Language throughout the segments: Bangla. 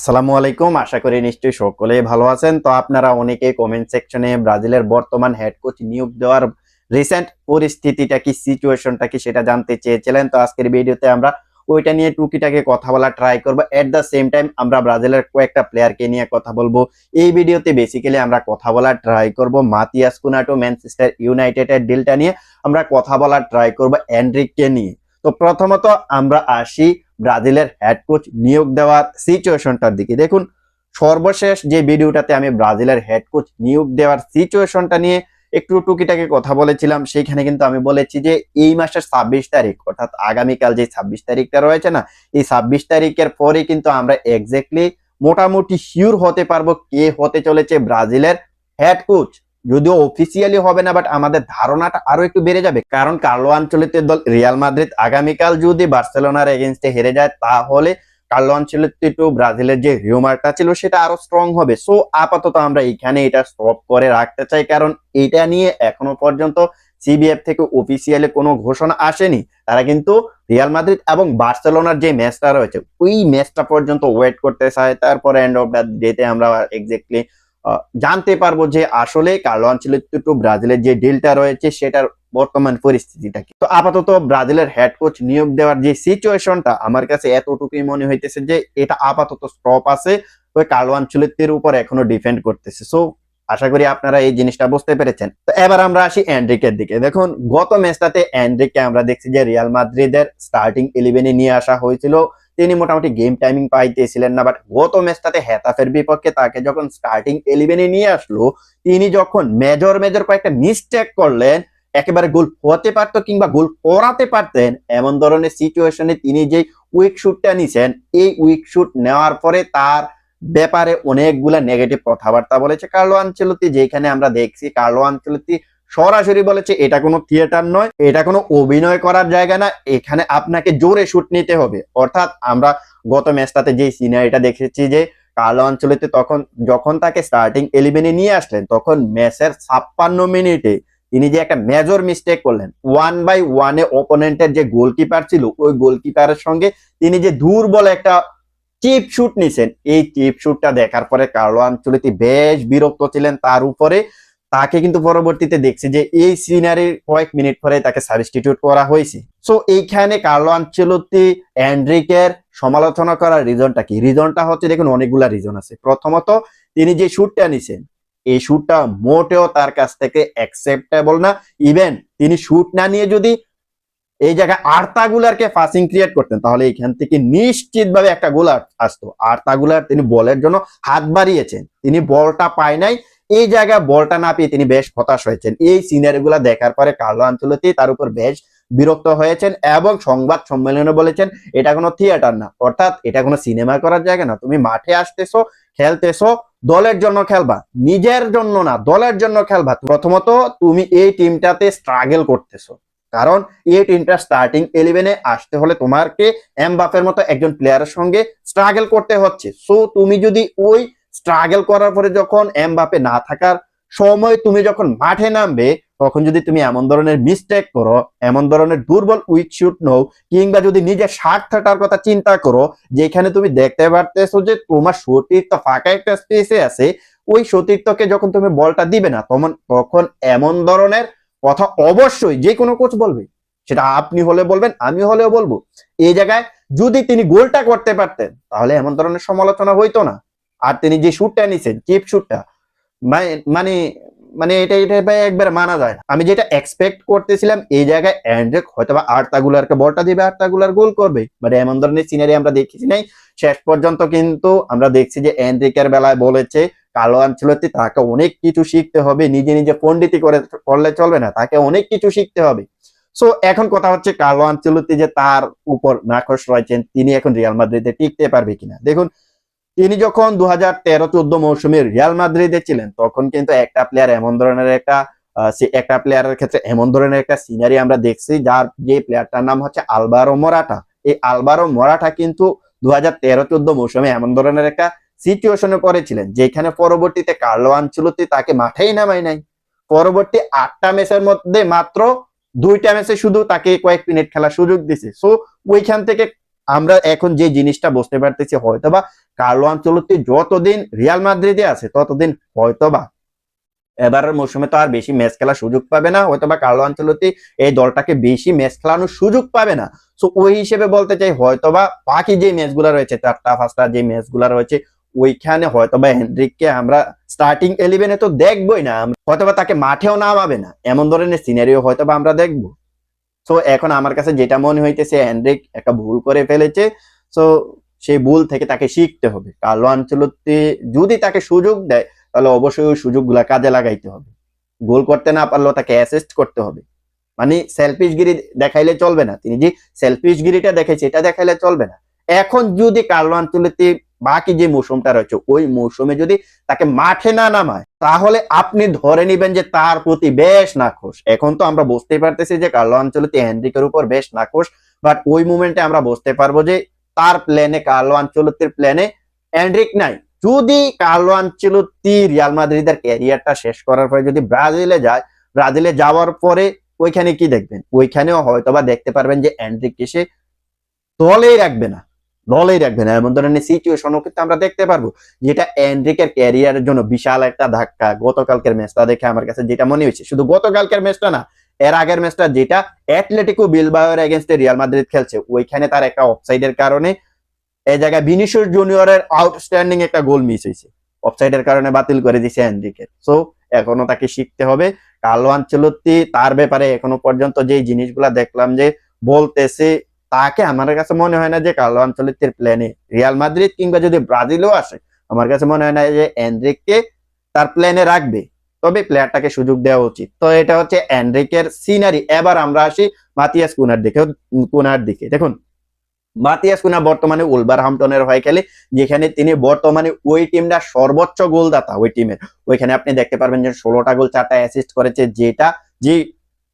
আসসালামু আলাইকুম। আশা করি নিশ্চয়ই সকলে ভালো আছেন। তো আপনারা অনেকে কমেন্ট সেকশনে ব্রাজিলের বর্তমান হেড কোচ নিয়োগ দেওয়ার রিসেন্ট পরিস্থিতিটা কি সিচুয়েশনটা কি সেটা জানতে চেয়েছিলেন। তো আজকের ভিডিওতে আমরা ওইটা নিয়ে টুকিটাকে কথা বলা ট্রাই করব। এট দ্য সেম টাইম আমরা ব্রাজিলের কয়েকটা প্লেয়ারকে নিয়ে কথা বলব। এই ভিডিওতে বেসিক্যালি আমরা কথা বলা ট্রাই করব মাতিয়াস কুনাটো ম্যানচেস্টার ইউনাইটেডের ডিলটা নিয়ে। আমরা কথা বলা ট্রাই করব অ্যান্ড্রিককে নিয়ে। তো প্রথমত আমরা আসি ব্রাজিলের হেড কোচ নিয়োগ দেওয়ার সিচুয়েশনটার দিকে। দেখুন, সর্বশেষ যে ভিডিওটাতে আমি ব্রাজিলের হেড কোচ নিয়োগ দেওয়ার সিচুয়েশনটা নিয়ে একটু টুকিটাকে কথা বলেছিলাম সেইখানে কিন্তু আমি বলেছি যে এই মাসের ছাব্বিশ তারিখ, অর্থাৎ আগামীকাল যে ছাব্বিশ তারিখটা রয়েছে না, এই ছাব্বিশ তারিখের পরে কিন্তু আমরা এক্স্যাক্টলি মোটামুটি শিওর হতে পারব কে হতে চলেছে ব্রাজিলের হেড কোচ যদিও অফিসিয়ালি হবে না বাট আমাদের ধারণাটা আরও একটু বেড়ে যাবে। কারণ কার্লো আঞ্চলিকের দল রিয়াল মাদ্রিদ আগামীকাল যদি বার্সেলোনার এগেনস্টে হেরে যায়, তাহলে কার্লো আঞ্চলিক টু ব্রাজিলের যে রিউমারটা ছিল, সেটা আরও স্ট্রং হবে। সো আপাতত আমরা এখানে এটা স্টপ করে রাখতে চাই, কারণ এটা নিয়ে এখনও পর্যন্ত সিবিএফ থেকে অফিসিয়ালি কোনো ঘোষণা আসেনি। তারা কিন্তু রিয়াল মাদ্রিদ এবং বার্সেলোনার যে ম্যাচটা রয়েছে, ওই ম্যাচটা পর্যন্ত ওয়েট করতে চায়। তারপরে এন্ড অফ দ্য ডেতে আমরা এক্স্যাক্টলি জানতে পারব যে আসলে কার্লো আঞ্চলিক টু ব্রাজিলের যে ডিলটা রয়েছে, সেটার বর্তমান পরিস্থিতিটা কি? তো আপাতত ব্রাজিলের হেড কোচ নিয়োগ দেওয়ার যে সিচুয়েশনটা আমার কাছে এতটুকুই মনে হইতেছে যে এটা আপাতত স্টপ আছে। ওই কার্লো আঞ্চলিকের উপর এখনও ডিফেন্ড করতেছে। সো আশা করি আপনারা এই জিনিসটা বুঝতে পেরেছেন। তো এবার আমরা আসি অ্যান্ড্রিকের দিকে। দেখুন, গত ম্যাচটাতে অ্যান্ড্রিককে আমরা দেখছি যে রিয়াল মাদ্রিদের স্টার্টিং ইলেভেনে নিয়ে আসা হয়েছিল। তিনি মোটামুটি গেম টাইমিং পাইতেছিলেন না বাট গত ম্যাচটাতে হেতাফের বিপক্ষে তাকে যখন স্টার্টিং ইলেভেনে নিয়ে আসলো, তিনি যখন মেজর মেজর কয়েকটা মিস্টেক করলেন, একেবারে গোল হতে পারতো কিংবা গোল করাতে পারতেন, এমন ধরনের সিচুয়েশনে তিনি যে উইক শুটটা নিছেন, এই উইক শুট নেওয়ার পরে তার ব্যাপারে অনেকগুলা নেগেটিভ কথাবার্তা বলেছে কার্লো আঞ্চলতি যেখানে আমরা দেখছি কার্লো আঞ্চলতি সরাসরি বলেছে, এটা কোনো থিয়েটার নয়, এটা কোনো অভিনয় করার জায়গা না, এখানে আপনাকে জোরে শুট নিতে হবে। অর্থাৎ আমরা গত ম্যাচটাতে যে সিনারিটা দেখেছি যে, কালো অঞ্চলেতে তখন, যখন তাকে স্টার্টিং ইলেভেনে নিয়ে আসলেন, তখন ম্যাচের ছাপ্পান্ন মিনিটে তিনি যে একটা মেজর মিস্টেক করলেন ওয়ান বাই ওয়ানে ওপোনেন্টের যে গোলকিপার ছিল, ওই গোলকিপারের সঙ্গে তিনি যে দুর্বল একটা চিপ শুট নিছেন, এই চিপ শুটটা দেখার পরে কার্লো আঞ্চলিতি বেশ বিরক্ত ছিলেন। তার উপরে তাকে কিন্তু পরবর্তীতে দেখছি যে এই সিনারির কয়েক মিনিট পরে তাকে সাবস্টিটিউট করা হয়েছে। সো এইখানে কার্লো আঞ্চলতি অ্যান্ড্রিকের সমালোচনা করার রিজনটা কি? রিজনটা হচ্ছে, দেখুন, অনেকগুলা রিজন আছে। প্রথমত, তিনি যে শুটটা নিছেন, এই শুটটা মোটেও তার কাছ থেকে অ্যাকসেপ্টেবল না। ইভেন তিনি শুট না নিয়ে যদি এই জায়গায় আর্তাগুলারকে ফাসিং ক্রিয়েট করতেন, তাহলে এখান থেকে নিশ্চিতভাবে একটা গোল আসতো। আর্তাগুলার তিনি বলের জন্য হাত বাড়িয়েছেন। তিনি বলটা পায় নাই। এই জায়গায় বলটা না পেয়ে তিনি বেশ হতাশ হয়েছেন। এই সিনারিগুলা দেখার পরে কার্লো আঞ্চলতি তার উপর বেশ বিরক্ত হয়েছেন এবং সংবাদ সম্মেলনে বলেছেন, এটা কোনো থিয়েটার না। অর্থাৎ এটা কোনো সিনেমা করার জায়গা না। তুমি মাঠে আসতেছো, খেলতেছো, দলের জন্য খেলবা। নিজের জন্য না, দলের জন্য খেলবা। প্রথমত তুমি এই টিমটাতে স্ট্রাগল করতেছো। কারণ এই টিমটা স্টার্টিং ইলেভেনে আসতে হলে তোমাকে এমবাপের মতো একজন প্লেয়ারের সঙ্গে স্ট্রাগল করতে হচ্ছে। সো তুমি যদি ওই স্ট্রাগল করার পরে যখন এমবাপে না থাকার সময় তুমি যখন মাঠে নামবে, তখন যদি তুমি এমন ধরনের মিস্টেক করো, এমন ধরনের দুর্বল উইক শুট নও, কিংবা যদি নিজের স্বার্থটার কথা চিন্তা করো, যেখানে তুমি দেখতে পারতেছো যে তোমার সতীর্থ ফাঁকা একটা স্পেসে আছে, ওই সতীর্থকে যখন তুমি বলটা দিবে না তখন তখন এমন ধরনের কথা অবশ্যই যে কোনো কোচ বলবে। সেটা আপনি হলে বলবেন, আমি হলেও বলব। এই জায়গায় যদি তিনি গোলটা করতে পারতেন, তাহলে এমন ধরনের সমালোচনা হইতো না। আর তিনি যে শুটটা নিছেন চিপ শুটটা মানে মানে এটা এটা ভাই একবার মানা যায় না। আমি যেটা এক্সপেক্ট করতেছিলাম, এই জায়গায় অ্যান্ড্রেক হয়তো বা আর্তাগুলারকে বলটা দিবে আর্তাগুলার গোল করবে। বাট এমন ধরনের সিনারি আমরা দেখেছি নাই। শেষ পর্যন্ত কিন্তু আমরা দেখছি যে অ্যান্ড্রিকের বেলায় বলেছে, কালো আঞ্চলতি তাকে অনেক কিছু শিখতে হবে, নিজে নিজে পন্ডিতি করে করলে চলবে না, তাকে অনেক কিছু শিখতে হবে। সো এখন কথা হচ্ছে কালো আঞ্চলতি যে তার উপর নাকশ রয়েছেন, তিনি এখন রিয়াল মাদ্রিদে টিকতে পারবে কিনা। দেখুন তিনি যখন দু হাজার তেরো চোদ্দ মৌসুমে রিয়াল মাদ্রিদে ছিলেন, তখন কিন্তু একটা প্লেয়ার এমন ধরনের একটা একটা প্লেয়ারের ক্ষেত্রে এমন ধরনের একটা সিনারি আমরা দেখছি, যার যে প্লেয়ারটার নাম হচ্ছে আলবারো মরাটা। এই আলবারো মরাটা কিন্তু দু হাজার তেরো চোদ্দ মৌসুমে এমন ধরনের একটা সিচুয়েশনে পড়েছিলেন, যেখানে পরবর্তীতে কার্লো আঞ্চলতি তাকে মাঠেই নামাই নাই। পরবর্তী আটটা ম্যাচের মধ্যে মাত্র দুইটা ম্যাচে শুধু তাকে কয়েক মিনিট খেলার সুযোগ দিছে। সো ওইখান থেকে আমরা এখন যে জিনিসটা বুঝতে পারতেছি, হয়তোবা কার্লো আঞ্চলতি যতদিন রিয়াল মাদ্রিদে আছে, ততদিন হয়তোবা এবারের মৌসুমে তো আর বেশি ম্যাচ খেলার সুযোগ পাবে না, হয়তোবা কার্লো আঞ্চলতি এই দলটাকে বেশি ম্যাচ খেলানোর সুযোগ পাবে না। সো ওই হিসেবে বলতে চাই, হয়তোবা বাকি যে ম্যাচগুলো রয়েছে, চারটা, পাঁচটা যে ম্যাচগুলো রয়েছে, ওইখানে হয়তোবা হেনরিককে আমরা স্টার্টিং ইলেভেনে তো দেখবোই না হয়তোবা তাকে মাঠেও নামাবে না, এমন ধরনের সিনারিও হয়তোবা আমরা দেখব। সো এখন আমার কাছে যেটা মনে হইতেছে হেনরিক একটা ভুল করে ফেলেছে। সো সেই ভুল থেকে তাকে শিখতে হবে। কার্লো আঞ্চলতি যদি তাকে সুযোগ দেয়, তাহলে অবশ্যই ওই সুযোগগুলা কাজে লাগাইতে হবে। গোল করতে না পারলেও তাকে অ্যাসিস্ট করতে হবে। মানে সেলফিশগিরি দেখাইলে চলবে না। তিনি যে সেলফিশগিরিটা দেখেছে এটা দেখাইলে চলবে না। এখন যদি কার্লো আঞ্চলতি বাকি যে মৌসুমটা রয়েছে, ওই মৌসুমে যদি তাকে মাঠে না নামায়, তাহলে আপনি ধরে নিবেন যে তার প্রতি বেশ নাখোশ। এখন তো আমরা বুঝতে পারতেছি যে কার্লো আঞ্চলতি হেনরিকের উপর বেশ নাখোশ বাট ওই মুমেন্টে আমরা বুঝতে পারব যে তার প্ল্যানে কার্লো আঞ্চলতির প্ল্যানে এন্ড্রিক নাই। যদি কার্লো আঞ্চলতি রিয়াল মাদ্রিদের ক্যারিয়ারটা শেষ করার পরে যদি ব্রাজিলে যায়, ব্রাজিলে যাওয়ার পরে ওইখানে কি দেখবেন? ওইখানেও হয়তোবা দেখতে পারবেন যে এন্ড্রিক সে দলেই রাখবে না। দলেই রাখবে না এমন ধরনের সিচুয়েশনও কিন্তু আমরা দেখতে পারব। যেটা এন্ড্রিকের ক্যারিয়ারের জন্য বিশাল একটা ধাক্কা গতকালকের ম্যাচটা দেখে আমার কাছে যেটা মনে হয়েছে। শুধু গতকালকের ম্যাচটা না, এর আগের ম্যাচটা যেটা অ্যাটলেটিকো বিলবাওয়ের এগেনস্টে রিয়াল মাদ্রিদ খেলছে, ওইখানে তার একটা অফসাইডের কারণে এই জায়গায় বিনিশুর জুনিয়রের আউটস্ট্যান্ডিং একটা গোল মিস হয়েছে। অফসাইডের কারণে বাতিল করে দিছে এনরিকে। সো এখনও তাকে শিখতে হবে। কার্লো আঞ্চলতি তার ব্যাপারে এখনও পর্যন্ত যে জিনিসগুলা দেখলাম যে বলতেছে তাকে আমার কাছে মনে হয় না যে কালো আঞ্চলতির প্ল্যানে রিয়াল মাদ্রিদ কিংবা যদি ব্রাজিলও আসে, আমার কাছে মনে হয় না যে এনরিককে তার প্ল্যানে রাখবে। তবে প্লেয়ারটাকে সুযোগ দেওয়া উচিত। তো এটা হচ্ছে এনরিকের সিনারি এবার আমরা আসি মাতিয়াস কুনার দিকে কুনার দিকে। দেখুন, মাতিয়াস কুনা বর্তমানে উলবার হামটনের হয়ে খেলে, যেখানে তিনি বর্তমানে ওই টিমটা সর্বোচ্চ গোলদাতা, ওই টিমের ওইখানে আপনি দেখতে পারবেন যে ষোলোটা গোল, চারটা অ্যাসিস্ট করেছে, যেটা যে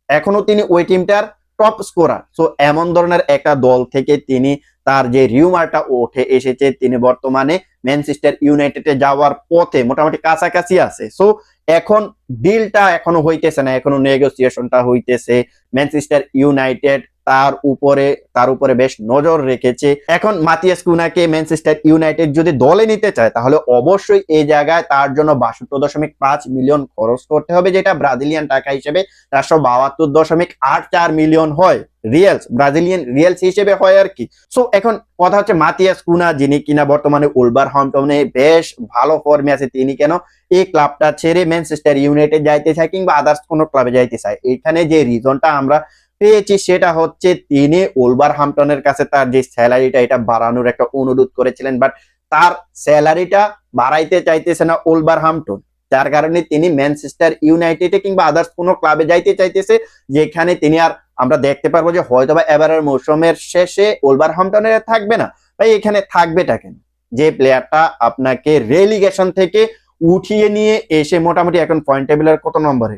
এখনও তিনি ওই টিমটার টপ স্কোরার সো এমন ধরনের একটা দল থেকে তিনি তার যে রিউমারটা ওঠে এসেছে, তিনি বর্তমানে ম্যানচেস্টার ইউনাইটেডে যাওয়ার পথে মোটামুটি কাছাকাছি আছে। সো এখন ডিলটা এখনও হইতেছে না, এখনও নেগোসিয়েশনটা হইতেছে। ম্যানচেস্টার ইউনাইটেড তার উপরে তার উপরে বেশ নজর রেখেছে। এখন মাতিয়াস কুনাকে ম্যানচেস্টার ইউনাইটেড যদি দলে নিতে চায়, তাহলে অবশ্যই এই জায়গায় তার জন্য বাষট্টি দশমিক পাঁচ মিলিয়ন খরচ করতে হবে, যেটা ব্রাজিলিয়ান টাকা হিসেবে চারশো বাহাত্তর দশমিক আট চার মিলিয়ন হয়। রিয়েলস, ব্রাজিলিয়ান রিয়েলস হিসেবে হয় আর কি। সো এখন কথা হচ্ছে মাতিয়াস কুনা, যিনি কিনা বর্তমানে উলবার হামটনে বেশ ভালো ফর্মে আছে, তিনি কেন এই ক্লাবটা ছেড়ে ম্যানচেস্টার ইউনাইটেড যাইতে চায় কিংবা আদার্স কোনো ক্লাবে যাইতে চায়? এখানে যে রিজনটা আমরা পেয়েছি সেটা হচ্ছে তিনি ওলবার হামটনের কাছে তার যে স্যালারিটা, এটা বাড়ানোর একটা অনুরোধ করেছিলেন বাট তার স্যালারিটা বাড়াইতে চাইতেছে না ওলবার হামটন যার কারণে তিনি ম্যানচেস্টার ইউনাইটেডে কিংবা আদার্স কোনো ক্লাবে যাইতে চাইতেছে, যেখানে তিনি আর আমরা দেখতে পারব যে হয়তোবা এবারের মৌসুমের শেষে ওলবার হামটনে থাকবে না। ভাই, এখানে থাকবেটা কেন? যে প্লেয়ারটা আপনাকে রেলিগেশন থেকে উঠিয়ে নিয়ে এসে মোটামুটি এখন পয়েন্ট টেবিলের কত নম্বরে?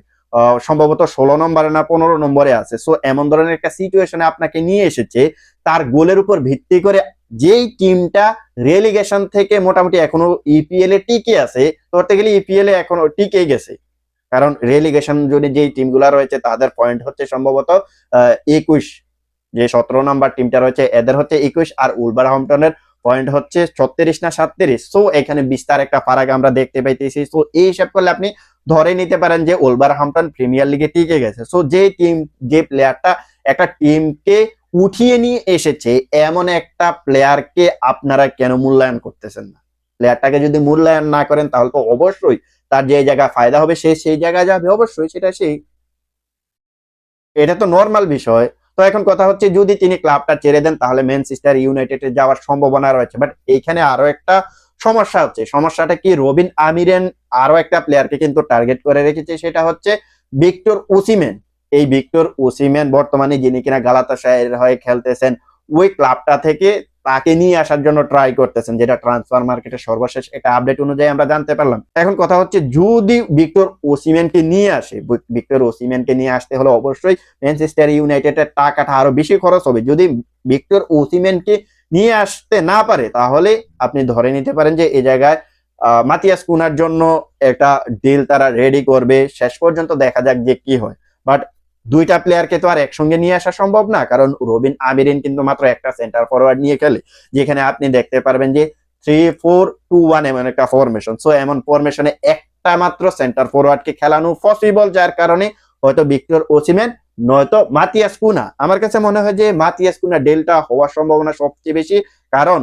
সম্ভবত ষোলো নম্বরে না পনেরো নম্বরে আছে। সো এমন ধরনের একটা সিচুয়েশনে আপনাকে নিয়ে এসেছে, তার গোলের উপর ভিত্তি করে যেই টিমটা রেলিগেশন থেকে মোটামুটি এখনও ইপিএল এ টিকে আছে, ধরতে গেলে ইপিএল এ এখনও টিকে গেছে। কারণ রেলিগেশন জোনে যেই টিমগুলা রয়েছে, তাদের পয়েন্ট হচ্ছে সম্ভবত একুশ। যে সতেরো নাম্বার টিমটা রয়েছে, এদের হচ্ছে একুশ আর উলভারহামটনের পয়েন্ট হচ্ছে ছত্রিশ না সাতত্রিশ। সো এখানে বিস্তার একটা ফারাক আমরা দেখতে পাইতেছি। সো এই হিসাব করলে আপনি ধরে নিতে পারেন যে ওলভারহামটন প্রিমিয়ার লিগে টিকে গেছে। সো যে টিম যে প্লেয়ারটা একটা টিমকে উঠিয়ে নিয়ে এসেছে, এমন একটা প্লেয়ারকে আপনারা কেন মূল্যায়ন করতেছেন না? প্লেয়ারটাকে যদি মূল্যায়ন না করেন, তাহলে তো অবশ্যই তার যে জায়গায় ফায়দা হবে, সে সেই জায়গায় যাবে। অবশ্যই সেটা সেই। এটা তো নর্মাল বিষয়। তো এখন কথা হচ্ছে, যদি তিনি ক্লাবটা ছেড়ে দেন, তাহলে ম্যানচেস্টার ইউনাইটেডে যাওয়ার সম্ভাবনা রয়েছে। বাট এইখানে আরও একটা সমস্যা হচ্ছে। সমস্যাটা কি? রবিন আমিরেন আরও একটা প্লেয়ারকে কিন্তু টার্গেট করে রেখেছে, সেটা হচ্ছে ভিক্টর ওসিমেন। এই ভিক্টর ওসিমেন বর্তমানে যিনি কিনা গালাতাসায়ের হয়ে খেলতেছেন, ওই ক্লাবটা থেকে তাকে নিয়ে আসার জন্য ট্রাই করতেছেন, যেটা ট্রান্সফার মার্কেটের সর্বশেষ একটা আপডেট অনুযায়ী আমরা জানতে পারলাম। এখন কথা হচ্ছে, যদি ভিক্টর ওসিমেনকে নিয়ে আসে, ভিক- ভিক্টর ওসিমেনকে নিয়ে আসতে হলে অবশ্যই ম্যানচেস্টার ইউনাইটেডের টাকাটা আরও বেশি খরচ হবে। যদি ভিক্টর ওসিমেনকে নিয়ে আসতে না পারে, তাহলে আপনি ধরে নিতে পারেন যে এই জায়গায় মাতিয়াস কুনার জন্য একটা ডিল তারা রেডি করবে। শেষ পর্যন্ত দেখা যাক যে কি হয়। বাট দুইটা প্লেয়ারকে তো আর একসঙ্গে নিয়ে আসা সম্ভব না, কারণ রবিন আমিরিন কিন্তু মাত্র একটা সেন্টার ফরওয়ার্ড নিয়ে খেলে, যেখানে আপনি দেখতে পারবেন যে থ্রি ফোর টু ওয়ান এমন একটা ফরমেশন সো এমন ফরমেশনে একটা মাত্র সেন্টার ফরওয়ার্ডকে খেলানো পসিবল যার কারণে হয়তো ভিক্টর ওসিমেন নয়তো মাতিয়াস কুনা। আমার কাছে মনে হয় যে মাতিয়াস কুনা ডেলটা হওয়ার সম্ভাবনা সবচেয়ে বেশি, কারণ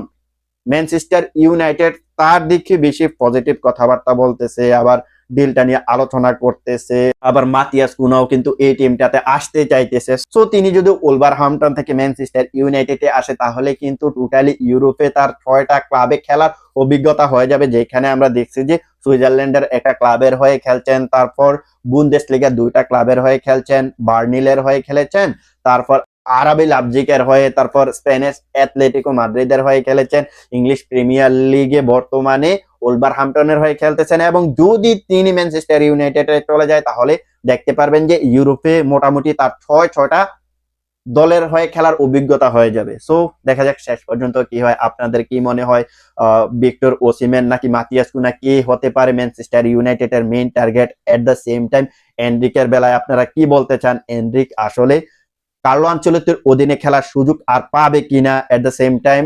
ম্যানচেস্টার ইউনাইটেড তার দিকে বেশি পজিটিভ কথাবার্তা বলতেছে, আবার ডিলটা নিয়ে আলোচনা করতেছে। আবার মাতিয়াস কুনাও কিন্তু এই টিমটাতে আসতে চাইতেছে। সো তিনি যদি ওলভার হামটন থেকে ম্যানচেস্টার ইউনাইটেডে আসে, তাহলে কিন্তু টোটালি ইউরোপে তার ছয়টা ক্লাবে খেলার অভিজ্ঞতা হয়ে যাবে। যেখানে আমরা দেখছি যে সুইজারল্যান্ডের একটা ক্লাবের হয়ে খেলছেন, তারপর বুন্দেশ লিগার দুইটা ক্লাবের হয়ে খেলছেন, বার্নিলের হয়ে খেলেছেন, তারপর আরবি লাবজিকের হয়ে, তারপর স্পেনিশ অ্যাথলেটিকো মাদ্রিদের হয়ে খেলেছেন। ইংলিশ প্রিমিয়ার লিগে বর্তমানে ওলভারহ্যাম্পটনের হয়ে খেলতেছেন এবং যদি তিনি ম্যানচেস্টার ইউনাইটেডে চলে যায়, তাহলে দেখতে পারবেন যে ইউরোপে মোটামুটি তার ছয়, ছয়টা দলের হয়ে খেলার অভিজ্ঞতা হয়ে যাবে। সো দেখা যাক শেষ পর্যন্ত কি হয়। আপনাদের কি মনে হয় ভিক্টর ওসিমেন নাকি মাতিয়াস কুনা কে হতে পারে ম্যানচেস্টার ইউনাইটেডের main target at the same time এনরিকের বেলায় আপনারা কি বলতে চান? এনরিক আসলে কার্লো আঞ্চলিকের অধীনে খেলার সুযোগ আর পাবে কিনা এট দ্য সেম টাইম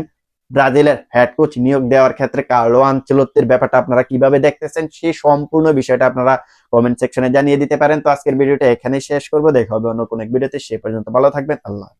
ব্রাজিলের হেড কোচ নিয়োগ দেওয়ার ক্ষেত্রে কার্লো আঞ্চলত্বের ব্যাপারটা আপনারা কীভাবে দেখতেছেন? সেই সম্পূর্ণ বিষয়টা আপনারা কমেন্ট সেকশনে জানিয়ে দিতে পারেন। তো আজকের ভিডিওটা এখানেই শেষ করব। দেখা হবে অন্য কোনো এক ভিডিওতে সে পর্যন্ত ভালো থাকবেন। আল্লাহ।